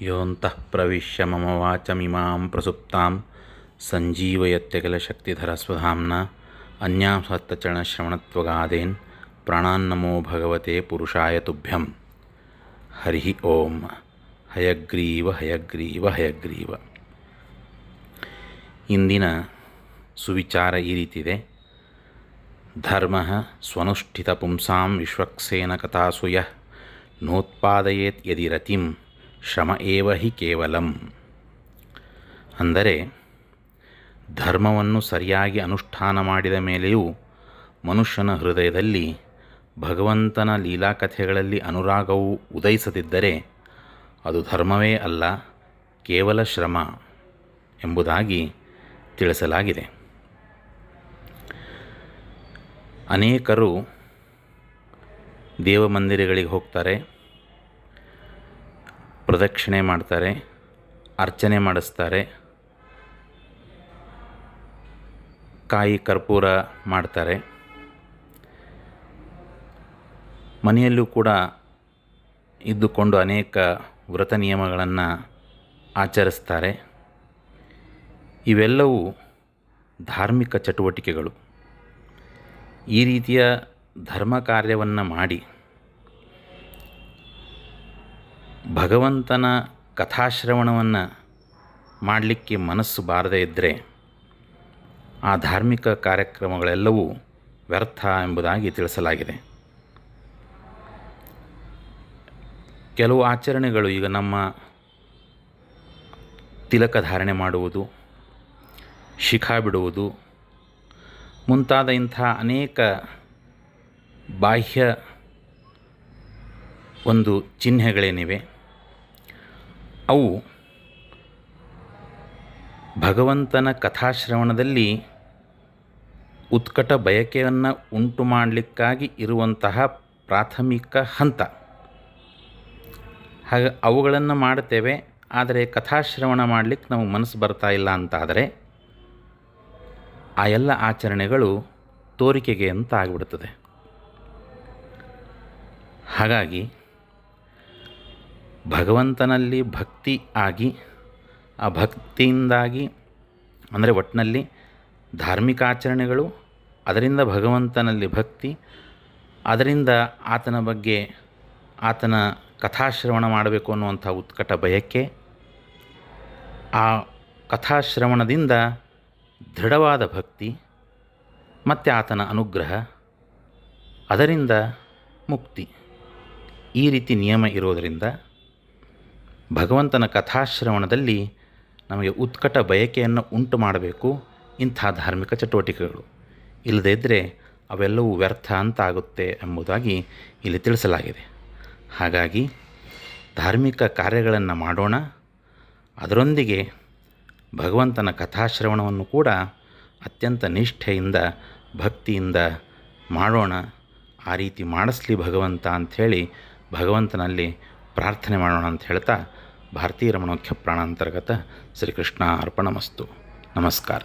ಯೋಂತಃ ಪ್ರವಿಶ್ಯ ಮಮ ವಾಚಮಿಮಾಂ ಪ್ರಸುಪ್ತಾಂ ಸಂಜೀವಯತ್ಯಕಲಶಕ್ತಿಧರಸ್ವಧಾಂನ ಅನ್ಯಾಂ ಸತ್ತಚರಣಶ್ರವಣತ್ವಗಾದೇನ್ ಪ್ರಾಣಾನ್ನಮೋ ಭಗವತೆ ಪುರುಷಾಯ ತುಭ್ಯಂ ಹರಿ ಓಂ ಹಯಗ್ರೀವ ಹಯಗ್ರೀವ ಹಯಗ್ರೀವ ಇಂದಿನ ಸುವಿಚಾರ ಈ ರೀತಿದೆ. ಧರ್ಮ ಸ್ವನುಷ್ಠಿತ ಪುಂಸಾಂ ವಿಶ್ವಕ್ಸೇನ ಕಥಾಸುಯ, ನೋತ್ಪಾದಯೇತ್ ಯದಿ ರತಿಂ ಶ್ರಮ ಏವ ಹಿ ಕೇವಲಂ. ಅಂದರೆ, ಧರ್ಮವನ್ನು ಸರಿಯಾಗಿ ಅನುಷ್ಠಾನ ಮಾಡಿದ ಮೇಲೆಯೂ ಮನುಷ್ಯನ ಹೃದಯದಲ್ಲಿ ಭಗವಂತನ ಲೀಲಾಕಥೆಗಳಲ್ಲಿ ಅನುರಾಗವು ಉದಯಿಸದಿದ್ದರೆ ಅದು ಧರ್ಮವೇ ಅಲ್ಲ, ಕೇವಲ ಶ್ರಮ ಎಂಬುದಾಗಿ ತಿಳಿಸಲಾಗಿದೆ. ಅನೇಕರು ದೇವಮಂದಿರಗಳಿಗೆ ಹೋಗ್ತಾರೆ ಪ್ರದಕ್ಷಿಣೆ ಮಾಡ್ತಾರೆ, ಅರ್ಚನೆ ಮಾಡಿಸ್ತಾರೆ, ಕಾಯಿ ಕರ್ಪೂರ ಮಾಡ್ತಾರೆ. ಮನೆಯಲ್ಲೂ ಕೂಡ ಇದ್ದುಕೊಂಡು ಅನೇಕ ವ್ರತ ನಿಯಮಗಳನ್ನು ಆಚರಿಸ್ತಾರೆ. ಇವೆಲ್ಲವೂ ಧಾರ್ಮಿಕ ಚಟುವಟಿಕೆಗಳು. ಈ ರೀತಿಯ ಧರ್ಮ ಕಾರ್ಯವನ್ನು ಮಾಡಿ ಭಗವಂತನ ಕಥಾಶ್ರವಣವನ್ನು ಮಾಡಲಿಕ್ಕೆ ಮನಸ್ಸು ಬಾರದೇ ಇದ್ದರೆ ಆ ಧಾರ್ಮಿಕ ಕಾರ್ಯಕ್ರಮಗಳೆಲ್ಲವೂ ವ್ಯರ್ಥ ಎಂಬುದಾಗಿ ತಿಳಿಸಲಾಗಿದೆ. ಕೆಲವು ಆಚರಣೆಗಳು ಈಗ ನಮ್ಮ ತಿಲಕ ಧಾರಣೆ ಮಾಡುವುದು, ಶಿಖಾ ಬಿಡುವುದು, ಮುಂತಾದ ಇಂಥ ಅನೇಕ ಬಾಹ್ಯ ಒಂದು ಚಿಹ್ನೆಗಳೇನಿವೆ. ಅವು ಭಗವಂತನ ಕಥಾಶ್ರವಣದಲ್ಲಿ ಉತ್ಕಟ ಬಯಕೆಯನ್ನು ಉಂಟು ಮಾಡಲಿಕ್ಕಾಗಿ ಇರುವಂತಹ ಪ್ರಾಥಮಿಕ ಹಂತ. ಹಾಗೆ ಅವುಗಳನ್ನು ಮಾಡುತ್ತೇವೆ, ಆದರೆ ಕಥಾಶ್ರವಣ ಮಾಡಲಿಕ್ಕೆ ನಮಗೆ ಮನಸ್ಸು ಬರ್ತಾ ಇಲ್ಲ ಅಂತಾದರೆ ಆ ಎಲ್ಲ ಆಚರಣೆಗಳು ತೋರಿಕೆಗೆ ಅಂತ ಆಗಿಬಿಡ್ತದೆ. ಹಾಗಾಗಿ ಭಗವಂತನಲ್ಲಿ ಭಕ್ತಿ ಆಗಿ ಆ ಭಕ್ತಿಯಿಂದಾಗಿ ಅಂದರೆ ಒಟ್ಟಿನಲ್ಲಿ ಧಾರ್ಮಿಕ ಆಚರಣೆಗಳು, ಅದರಿಂದ ಭಗವಂತನಲ್ಲಿ ಭಕ್ತಿ, ಅದರಿಂದ ಆತನ ಬಗ್ಗೆ ಆತನ ಕಥಾಶ್ರವಣ ಮಾಡಬೇಕು ಅನ್ನುವಂಥ ಉತ್ಕಟ ಬಯಕೆ ಆ ಕಥಾಶ್ರವಣದಿಂದ ದೃಢವಾದ ಭಕ್ತಿ, ಮತ್ತು ಆತನ ಅನುಗ್ರಹ, ಅದರಿಂದ ಮುಕ್ತಿ. ಈ ರೀತಿ ನಿಯಮ ಇರೋದರಿಂದ ಭಗವಂತನ ಕಥಾಶ್ರವಣದಲ್ಲಿ ನಮಗೆ ಉತ್ಕಟ ಬಯಕೆಯನ್ನು ಉಂಟು ಮಾಡಬೇಕು ಇಂಥ ಧಾರ್ಮಿಕ ಚಟುವಟಿಕೆಗಳು. ಇಲ್ಲದೇ ಇದ್ದರೆ ಅವೆಲ್ಲವೂ ವ್ಯರ್ಥ ಅಂತ ಆಗುತ್ತೆ ಎಂಬುದಾಗಿ ಇಲ್ಲಿ ತಿಳಿಸಲಾಗಿದೆ. ಹಾಗಾಗಿ ಧಾರ್ಮಿಕ ಕಾರ್ಯಗಳನ್ನು ಮಾಡೋಣ. ಅದರೊಂದಿಗೆ ಭಗವಂತನ ಕಥಾಶ್ರವಣವನ್ನು ಕೂಡ ಅತ್ಯಂತ ನಿಷ್ಠೆಯಿಂದ, ಭಕ್ತಿಯಿಂದ ಮಾಡೋಣ. ಆ ರೀತಿ ಮಾಡಿಸ್ಲಿ ಭಗವಂತ ಅಂಥೇಳಿ ಭಗವಂತನಲ್ಲಿ ಪ್ರಾರ್ಥನೆ ಮಾಡೋಣ ಅಂತ ಹೇಳ್ತಾ ಭಾರತೀಯ ರಮಣೋಖ್ಯ ಪ್ರಾಣಾಂತರ್ಗತ ಶ್ರೀಕೃಷ್ಣ ಅರ್ಪಣಮಸ್ತು. ನಮಸ್ಕಾರ.